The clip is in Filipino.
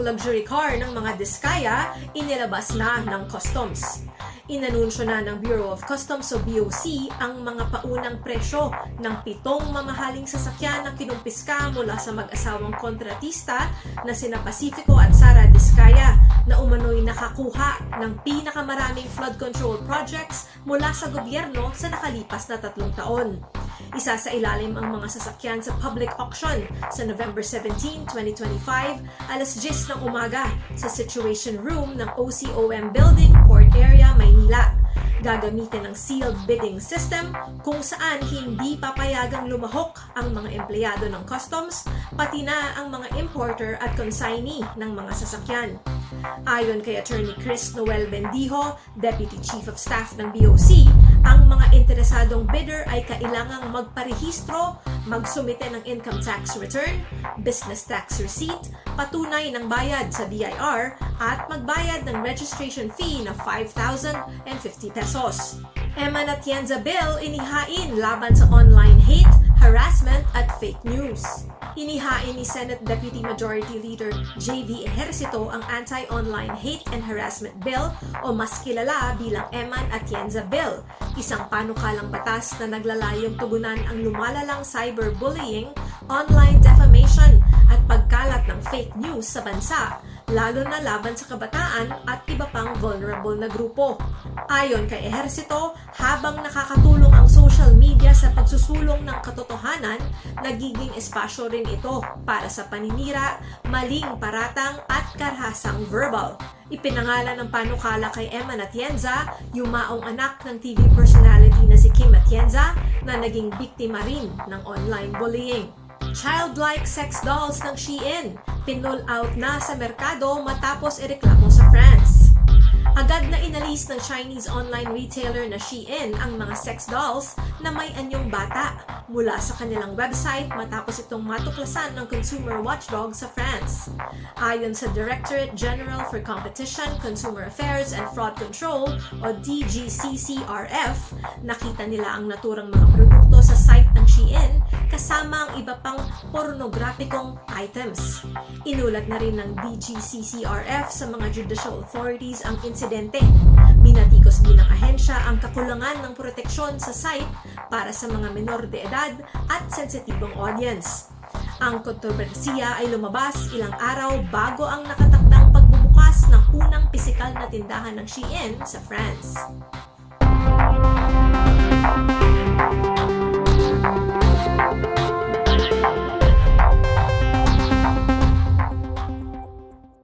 luxury car ng mga Diskaya, inilabas na ng customs. Inanunsyo na ng Bureau of Customs o BOC ang mga paunang presyo ng pitong mamahaling sasakyan na kinumpiska mula sa mag-asawang kontratista na sina Pacifico at Sara Diskaya na umano'y nakakuha ng pinakamaraming flood control projects mula sa gobyerno sa nakalipas na tatlong taon. Isa sa ilalim ang mga sasakyan sa public auction sa November 17, 2025, alas 10 ng umaga sa Situation Room ng OCOM Building, Port Area, Maynila. Gagamitin ng sealed bidding system kung saan hindi papayagang lumahok ang mga empleyado ng customs, pati na ang mga importer at consignee ng mga sasakyan. Ayon kay Attorney Chris Noel Bendijo, Deputy Chief of Staff ng BOC, ang mga interesadong bidder ay kailangang magparehistro, magsumite ng income tax return, business tax receipt, patunay ng bayad sa BIR, at magbayad ng registration fee na 5,050 pesos. Emma Natienza Bill inihain laban sa online hate, harassment at fake news. Inihain ni Senate Deputy Majority Leader J.V. Ejercito ang Anti-Online Hate and Harassment Bill o mas kilala bilang Eman Atienza Bill, isang panukalang batas na naglalayong tugunan ang lumalalang cyberbullying, online defamation at pagkalat ng fake news sa bansa, lalo na laban sa kabataan at iba pang vulnerable na grupo. Ayon kay Ejercito, habang nakakatulong ang social media sa pagsusulong ng katotohanan, nagiging espasyo rin ito para sa paninira, maling paratang at karhasang verbal. Ipinangalan ng panukala kay Emma Atienza, yumaong anak ng TV personality na si Kim Atienza na naging biktima rin ng online bullying. Childlike sex dolls ng Shein, pinull out na sa merkado matapos ireklamo sa France. Agad na inalis ng Chinese online retailer na Shein ang mga sex dolls na may anyong bata mula sa kanilang website matapos itong matuklasan ng Consumer Watchdog sa France. Ayon sa Directorate General for Competition, Consumer Affairs and Fraud Control o DGCCRF, nakita nila ang naturang mga produkto sa site pornographicong items. Inulat na rin ng DGCCRF sa mga judicial authorities ang insidente. Binatikos din ng ahensya ang kakulangan ng proteksyon sa site para sa mga menor de edad at sensitibong audience. Ang kontrobersiya ay lumabas ilang araw bago ang nakatakdang pagbubukas ng unang pisikal na tindahan ng Shein sa France.